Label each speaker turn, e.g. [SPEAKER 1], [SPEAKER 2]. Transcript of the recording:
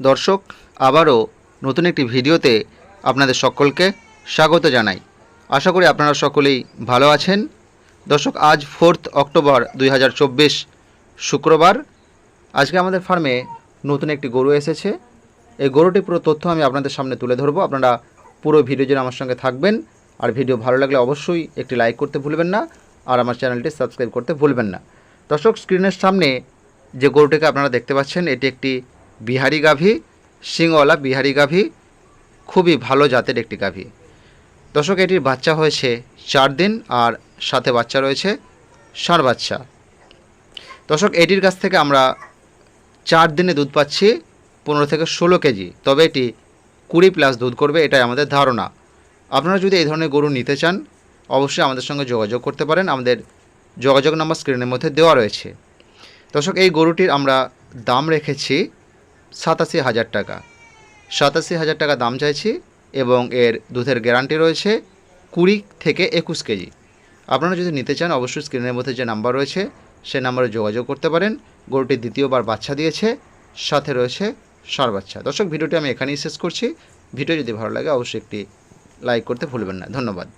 [SPEAKER 1] দর্শক, আবারও নতুন একটি ভিডিওতে আপনাদের সকলকে স্বাগত জানাই। আশা করি আপনারা সকলেই ভালো আছেন। দর্শক, আজ ফোর্থ অক্টোবর দুই হাজার চব্বিশ শুক্রবার। আজকে আমাদের ফার্মে নতুন একটি গরু এসেছে। এই গরুটির পুরো তথ্য আমি আপনাদের সামনে তুলে ধরবো। আপনারা পুরো ভিডিও জুড়ে আমার সঙ্গে থাকবেন। আর ভিডিও ভালো লাগলে অবশ্যই একটি লাইক করতে ভুলবেন না। আর আমার চ্যানেলটি সাবস্ক্রাইব করতে ভুলবেন না। দর্শক, স্ক্রিনের সামনে যে গরুটিকে আপনারা দেখতে পাচ্ছেন, এটি একটি বিহারি গাভী, সিংওয়ালা বিহারি গাভী, খুবই ভালো জাতের একটি গাভী। দর্শক, এটির বাচ্চা হয়েছে চার দিন আর সাথে বাচ্চা রয়েছে ষাঁড় বাচ্চা। দর্শক, এটির কাছ থেকে আমরা চার দিনে দুধ পাচ্ছি পনেরো থেকে ষোলো কেজি, তবে এটি কুড়ি প্লাস দুধ করবে, এটাই আমাদের ধারণা। আপনারা যদি এই ধরনের গরু নিতে চান, অবশ্যই আমাদের সঙ্গে যোগাযোগ করতে পারেন, আমাদের যোগাযোগ নাম্বার স্ক্রিনের মধ্যে দেওয়া রয়েছে। দর্শক, এই গরুটির আমরা দাম রেখেছি সাতাশি হাজার টাকা। সাতাশি হাজার টাকা দাম চাইছি এবং এর দুধের গ্যারান্টি রয়েছে কুড়ি থেকে একুশ কেজি। আপনারা যদি নিতে চান, অবশ্যই স্ক্রিনের মধ্যে যে নাম্বার রয়েছে, সে নাম্বারে যোগাযোগ করতে পারেন। গরুটি দ্বিতীয়বার বাচ্চা দিয়েছে, সাথে রয়েছে সার বাচ্চা। দর্শক, ভিডিওটি আমি এখানেই শেষ করছি। ভিডিও যদি ভালো লাগে, অবশ্যই একটি লাইক করতে ভুলবেন না। ধন্যবাদ।